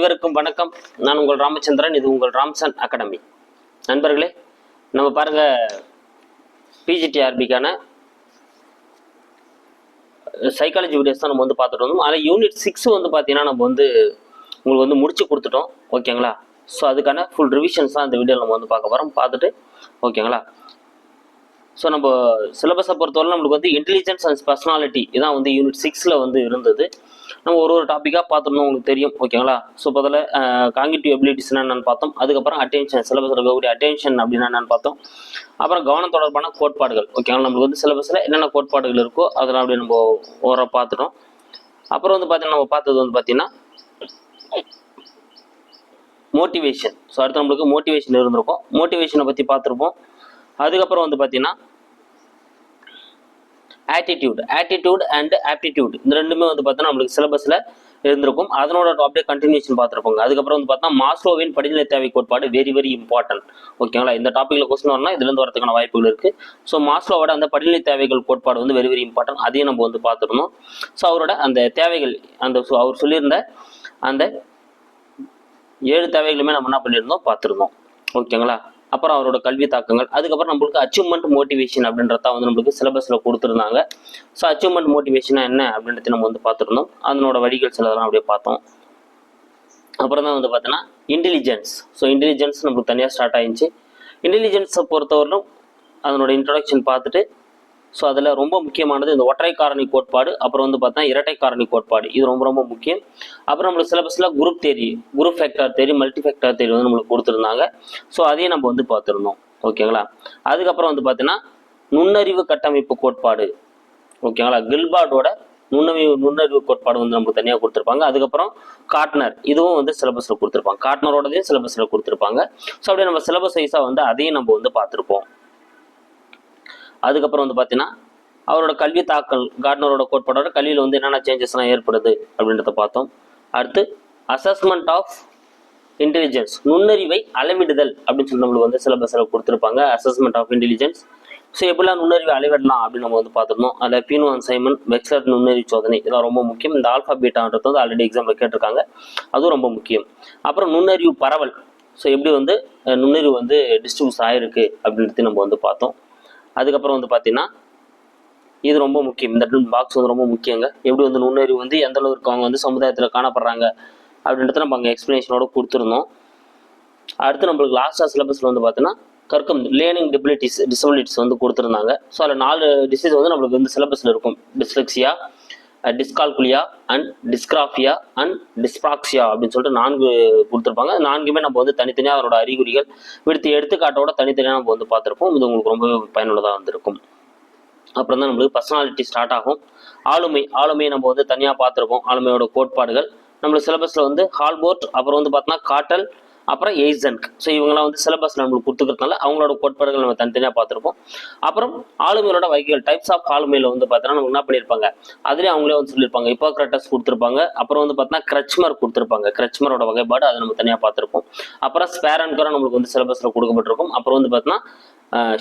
அனைவருக்கும் வணக்கம். நான் உங்கள் ராமச்சந்திரன் இது உங்கள் ராம்சன் அகாடமி. நண்பர்களே நம்ம பாருங்க பிஜிடிஆர்பிக்கான சைக்காலஜி வீடியோஸ் தான் நம்ம வந்து பார்த்துட்டு வந்தோம். அதில் யூனிட் சிக்ஸ் வந்து பார்த்தீங்கன்னா நம்ம வந்து உங்களுக்கு வந்து முடிச்சு கொடுத்துட்டோம். ஓகேங்களா ஸோ அதுக்கான ஃபுல் ரிவிஷன்ஸ் தான் இந்த வீடியோவில் நம்ம வந்து பார்க்க போகிறோம் பார்த்துட்டு ஓகேங்களா ஸோ நம்ம சிலபஸை பொறுத்தவரை நம்மளுக்கு வந்து இன்டெலிஜென்ஸ் அண்ட் பர்சனாலிட்டி இதான் வந்து யூனிட் சிக்ஸில் வந்து இருந்தது. நம்ம ஒரு ஒரு டாப்பிக்காக பார்த்துருந்தோம் உங்களுக்கு தெரியும். ஓகேங்களா? ஸோ அதில் காங்கிட்டிவ் எபிலிட்டிஸ்னா என்னன்னு பார்த்தோம். அதுக்கப்புறம் அட்டென்ஷன் சிலபஸில் இருக்கக்கூடிய அட்டென்ஷன் அப்படின்னா என்னன்னு பார்த்தோம். அப்புறம் கவனம் தொடர்பான கோட்பாடுகள். ஓகேங்களா? நம்மளுக்கு வந்து சிலபஸில் என்னென்ன கோட்பாடுகள் இருக்கோ அதெல்லாம் அப்படி நம்ம ஓர பார்த்துட்டோம். அப்புறம் வந்து பார்த்தீங்கன்னா நம்ம பார்த்தது வந்து பார்த்தீங்கன்னா மோட்டிவேஷன் ஸோ அடுத்து நம்மளுக்கு மோட்டிவேஷன் இருந்திருக்கும். மோட்டிவேஷனை பற்றி பார்த்துருப்போம். அதுக்கப்புறம் வந்து பார்த்தீங்கன்னா ஆட்டிடியூட் ஆட்டிடியூட் அண்ட் ஆப்டிடியூட் இந்த ரெண்டுமே வந்து பார்த்தோன்னா நம்மளுக்கு சிலபஸில் இருந்திருக்கும். அதனோட அப்படியே கண்டினியூஷன் பார்த்துருப்போங்க. அதுக்கப்புறம் வந்து பார்த்தா மாஸ்லோவின் படிநிலை தேவை கோட்பாடு வெரி வெரி இம்பார்ட்டன்ட் ஓகேங்களா இந்த டாப்பிக்கில் கொஸ்டின் வரணும் இதுலேருந்து வரதுக்கான வாய்ப்புகள் இருக்குது ஸோ மாஸ்லோவோட அந்த படிநிலை தேவைகள் கோட்பாடு வந்து வெரி வெரி இம்பார்ட்டன்ட் அதையும் நம்ம வந்து பார்த்துருந்தோம். ஸோ அவரோட அந்த தேவைகள் அந்த அவர் சொல்லியிருந்த அந்த ஏழு தேவைகளுமே நம்ம என்ன பண்ணியிருந்தோம்? பார்த்துருந்தோம். ஓகேங்களா அப்புறம் அவரோட கல்வி தாக்கங்கள் அதுக்கப்புறம் நம்மளுக்கு அச்சீவ்மெண்ட் மோட்டிவேஷன் அப்படின்றத வந்து நம்மளுக்கு சிலபஸில் கொடுத்துருந்தாங்க. ஸோ அச்சீவ்மெண்ட் மோட்டிவேஷனா என்ன அப்படின்றத நம்ம வந்து பார்த்துருந்தோம். அதனோட வழிகள் சிலதெல்லாம் அப்படியே பார்த்தோம். அப்புறம் தான் வந்து பார்த்தோன்னா இன்டெலிஜென்ஸ் ஸோ இன்டெலிஜென்ஸ் நம்மளுக்கு தனியாக ஸ்டார்ட் ஆயிடுச்சு. இன்டெலிஜென்ஸை பொறுத்தவரையிலும் அதனோட இன்ட்ரடக்ஷன் பார்த்துட்டு ஸோ அதில் ரொம்ப முக்கியமானது இந்த ஒற்றை காரணி கோட்பாடு அப்புறம் வந்து பார்த்தா இரட்டை காரணி கோட்பாடு. இது ரொம்ப ரொம்ப முக்கியம். அப்புறம் நம்மளுக்கு சிலபஸில் group theory group factor theory multi factor theory வந்து நம்மளுக்கு கொடுத்துருந்தாங்க. ஸோ அதையும் நம்ம வந்து பார்த்துருந்தோம். ஓகேங்களா அதுக்கப்புறம் வந்து பார்த்தீங்கன்னா நுண்ணறிவு கட்டமைப்பு கோட்பாடு. ஓகேங்களா கில்பார்டோட நுண்ணறிவு நுண்ணறிவு கோட்பாடு வந்து நமக்கு தனியாக கொடுத்துருப்பாங்க. அதுக்கப்புறம் காட்னர் இதுவும் வந்து சிலபஸில் கொடுத்துருப்பாங்க. காட்னரோடதையும் சிலபஸில் கொடுத்துருப்பாங்க. ஸோ அப்படியே நம்ம சிலபஸ் வைஸாக வந்து அதையும் நம்ம வந்து பார்த்துருப்போம். அதுக்கப்புறம் வந்து பார்த்தீங்கன்னா அவரோட கல்வி தாக்கல் கார்டனரோட கோட்பாடோட கல்வியில் வந்து என்னென்ன சேஞ்சஸ்லாம் ஏற்படுது அப்படின்றத பார்த்தோம். அடுத்து அசஸ்மெண்ட் ஆஃப் இன்டெலிஜென்ஸ் நுண்ணறிவை அளவிடுதல் அப்படின்னு சொல்லி நம்மளுக்கு வந்து சிலபஸில் கொடுத்துருப்பாங்க. அசஸ்மெண்ட் ஆஃப் இன்டெலிஜென்ஸ் ஸோ எப்படிலாம் நுண்ணறிவை அளவிடலாம் அப்படின்னு நம்ம வந்து பார்த்துருந்தோம். அதில் பீனோன் சைமன் வெக்ஸர் நுண்ணறிவு சோதனை இதெல்லாம் ரொம்ப முக்கியம். இந்த ஆல்ஃபா பீட்டான்றது வந்து ஆல்ரெடி எக்ஸாம்பிள் கேட்டிருக்காங்க. அதுவும் ரொம்ப முக்கியம். அப்புறம் நுண்ணறிவு பரவல். ஸோ எப்படி வந்து நுண்ணறிவு வந்து டிஸ்ட்ரிபியூஸ் ஆயிருக்கு அப்படின்றது நம்ம வந்து பார்த்தோம். அதுக்கப்புறம் வந்து பார்த்தீங்கன்னா இது ரொம்ப முக்கியம். இந்த பாக்ஸ் வந்து ரொம்ப முக்கியங்க. எப்படி வந்து நுண்ணறிவு வந்து எந்த அளவுக்கு அவங்க வந்து சமுதாயத்தில் காணப்படுறாங்க அப்படின்றத நம்ம அங்கே எக்ஸ்ப்ளனேஷனோட கொடுத்துருந்தோம். அடுத்து நம்மளுக்கு லாஸ்ட்டாக சிலபஸில் வந்து பார்த்தீங்கன்னா கற்கும் லேர்னிங் டிபிலிட்டிஸ் டிசபிலிட்டிஸ் வந்து கொடுத்துருந்தாங்க. ஸோ அதில் நாலு டிசீஸ் வந்து நம்மளுக்கு வந்து சிலபஸில் இருக்கும். Dyslexia dyscalculia and dysgraphia and dyspraxia அப்படின்னு சொல்லிட்டு நான்கு கொடுத்துருப்பாங்க. அது நான்குமே நம்ம வந்து தனித்தனியாக அவரோட அறிகுறிகள் விடுத்து எடுத்துக்காட்டோட தனித்தனியாக நம்ம வந்து பார்த்துருப்போம். இது உங்களுக்கு ரொம்பவே பயனுள்ளதாக வந்திருக்கும். அப்புறம் தான் நம்மளுக்கு பர்சனாலிட்டி ஸ்டார்ட் ஆகும். ஆளுமை ஆளுமையை நம்ம வந்து தனியாக பார்த்துருப்போம். ஆளுமையோட கோட்பாடுகள். நம்மளுக்கு சிலபஸில் வந்து ஹால்போர்ட் அப்புறம் வந்து பார்த்தோன்னா காட்டல் அப்புறம் எய்சன்க் ஸோ இவங்களாம் வந்து சிலபஸில் நம்மளுக்கு கொடுத்துக்கிறதுனால அவங்களோட கோட்பாடுகள் நம்ம தனித்தனியாக பார்த்துருப்போம். அப்புறம் ஆளுமையோட வகைகள் டைப்ஸ் ஆஃப் ஆளுமையில் வந்து பார்த்தோன்னா நம்ம என்ன பண்ணியிருப்பாங்க? அதுலேயே அவங்களே வந்து சொல்லியிருப்பாங்க. இப்போக்ரட்டஸ் கொடுத்துருப்பாங்க. அப்புறம் வந்து பார்த்தீங்கன்னா கிரச்மர் கொடுத்துருப்பாங்க. கிரச்மரோட வகைப்பாடு அதை நம்ம தனியாக பார்த்துருப்போம். அப்புறம் ஸ்பேரன்கரும் நம்மளுக்கு வந்து சிலபஸில் கொடுக்கப்பட்டிருக்கும். அப்புறம் வந்து பார்த்தீங்கன்னா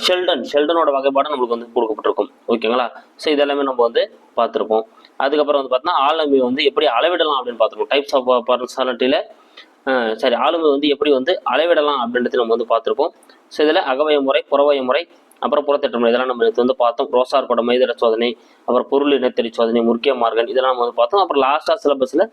ஷெல்டன் ஷெல்டனோட வகைப்பாடு நம்மளுக்கு வந்து கொடுக்கப்பட்டிருக்கும். ஓகேங்களா? ஸோ இதெல்லாமே நம்ம வந்து பார்த்துருப்போம். அதுக்கப்புறம் வந்து பார்த்தோன்னா ஆளுமை வந்து எப்படி அளவிடலாம் அப்படின்னு பார்த்துருப்போம். டைப்ஸ் ஆஃப் பர்சனாலிட்டியில் சரி ஆளுமை வந்து எப்படி வந்து அளவிடலாம் அப்படின்றது நம்ம வந்து பார்த்துருப்போம். ஸோ இதில் அகவய முறை புறவய முறை அப்புறம் புறத்தட்டு முறை இதெல்லாம் நம்ம வந்து பார்த்தோம். ரோசார் படம் மைதர சோதனை அப்புறம் பொருள் இனத்தறி சோதனை முக்கிய மார்கன் இதெல்லாம் நம்ம வந்து பார்த்தோம். அப்புறம் லாஸ்ட்டாக சிலபஸில்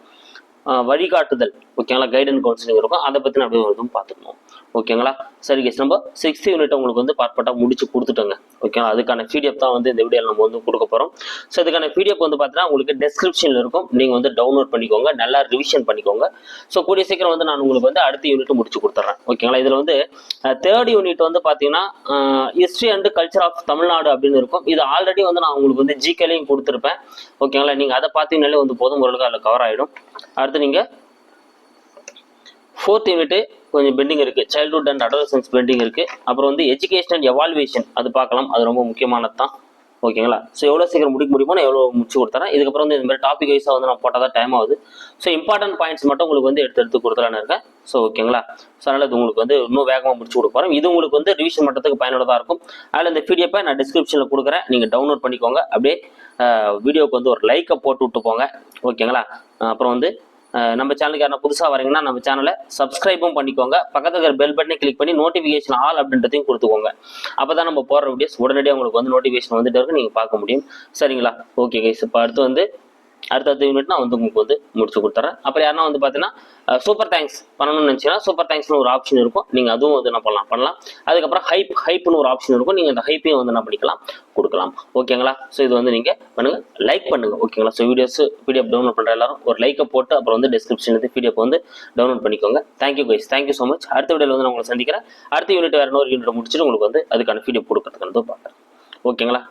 வழிகாட்டுதல் ஓகேங்களா கைடன் கவுன்சிலிங் இருக்கும். அதை பற்றி அப்படியே ஒரு பார்த்துக்கணும். ஓகேங்களா? சரி கேஸ் நம்ம சிக்ஸ்த் யூனிட் உங்களுக்கு வந்து பார்ட்பாட்டாக முடிச்சு கொடுத்துட்டோங்க. ஓகேங்களா? அதுக்கான பிடிஎஃப் தான் வந்து இந்த வீடியோவில் நம்ம வந்து கொடுக்க போகிறோம் ஸோ இதுக்கான பிடிஎஃப் வந்து பார்த்தீங்கன்னா உங்களுக்கு டெஸ்கிரிப்ஷனில் இருக்கும். நீங்கள் வந்து டவுன்லோட் பண்ணிக்கோங்க. நல்லா ரிவிஷன் பண்ணிக்கோங்க. ஸோ கூடிய சீக்கிரம் வந்து நான் உங்களுக்கு வந்து அடுத்த யூனிட் முடிச்சு கொடுத்துட்றேன். ஓகேங்களா? இதில் வந்து தேர்ட் யூனிட் வந்து பார்த்தீங்கன்னா history and culture of Tamil Nadu அப்படின்னு இருக்கும். இது ஆல்ரெடி வந்து நான் உங்களுக்கு வந்து ஜிகேலையும் கொடுத்துருப்பேன். ஓகேங்களா? நீங்கள் அதை பார்த்தீங்கனாலே வந்து போதும். ஓரளவுக்கு அதில் கவர் ஆகிடும் அடுத்து நீங்கள் ஃபோர்த் யூனிட்டு கொஞ்சம் பெண்டிங் இருக்குது சைல்ட்ஹுட் அண்ட் அடோலசன்ஸ் பெண்டிங் இருக்குது அப்புறம் வந்து எஜுகேஷன் அண்ட் எவால்வேஷன் அது பார்க்கலாம். அது ரொம்ப முக்கியமானது தான். ஓகேங்களா ஸோ எவ்வளோ சீக்கிரம் முடிக்க முடியுமோ நான் எவ்வளோ முடிச்சு கொடுத்துறேன். இதுக்கப்புறம் வந்து இந்த மாதிரி டாபிக் வைஸாக வந்து நான் போட்டால் தான் டைம் ஆகுது. ஸோ இம்பார்ட்டன்ட் பாயிண்ட்ஸ் மட்டும் உங்களுக்கு வந்து எடுத்து எடுத்து கொடுத்துலான்னு இருக்கேன். ஸோ ஓகேங்களா ஸோ அதனால் இது உங்களுக்கு வந்து இன்னும் வேகமாக முடிச்சு கொடுக்க போகிறேன் இது உங்களுக்கு வந்து ரிவிஷன் மட்டத்துக்கு பயனுள்ளதாக இருக்கும். அதில் இந்த பிடிஎஃபை நான் டிஸ்கிரிப்ஷனில் கொடுக்குறேன். நீங்கள் டவுன்லோட் பண்ணிக்கோங்க. அப்படியே வீடியோவுக்கு வந்து ஒரு லைக்கை போட்டு விட்டு போங்க ஓகேங்களா அப்புறம் வந்து நம்ம சேனலுக்கு யாரும் புதுசாக வரீங்கன்னா நம்ம சேனலை சப்ஸ்கிரைபும் பண்ணிக்கோங்க. பக்கத்துக்கு இருக்கிற பெல் பட்டனை கிளிக் பண்ணி நோட்டிஃபிகேஷன் ஆல் அப்படின்றதையும் கொடுத்துக்கோங்க. அப்போ தான் நம்ம போடுற வீடியோஸ் உடனடியாக உங்களுக்கு வந்து நோட்டிஃபிகேஷன் வந்துட்டு இருக்கு நீங்கள் பார்க்க முடியும். சரிங்களா? ஓகே கைஸ் இப்போ அடுத்து வந்து அடுத்தடுத்த யூனிட் நான் வந்து உங்களுக்கு வந்து முடிச்சு கொடுத்துறேன். அப்புறம் யாருன்னா வந்து பார்த்தீங்கன்னா சூப்பர் தேங்க்ஸ் பண்ணணும்னு நினச்சிங்கன்னா சூப்பர் தேங்க்ஸ்னு ஒரு ஆப்ஷன் இருக்கும். நீங்கள் அதுவும் வந்து என்ன பண்ணலாம் பண்ணலாம். அதுக்கப்புறம் ஹைப் ஹைப்னு ஒரு ஆப்ஷன் இருக்கும். நீங்கள் அந்த ஹைப்பையும் வந்து என்ன பண்ணிக்கலாம் கொடுக்கலாம். ஓகேங்களா ஸோ இது வந்து நீங்கள் பண்ணுங்கள் லைக் பண்ணுங்கள் ஓகேங்களா ஸோ வீடியோஸ் பிடிஎஃப் டவுன்லோட் பண்ணுற எல்லாரும் ஒரு லைக்கை போட்டு அப்புறம் வந்து டிஸ்கிரிப்ஷன் பிடிஎஃப் வந்து டவுன்லோட் பண்ணிக்கோங்க. Thank you guys thank you so much அடுத்த வீடியோவில் வந்து நான் உங்களை சந்திக்கிறேன். அடுத்த யூனிட் வேறு இன்னொரு யூனிட் முடிச்சுட்டு உங்களுக்கு வந்து அதுக்கான பிடிஎஃப் கொடுக்கறதுக்கு வந்து பார்க்குறேன் ஓகேங்களா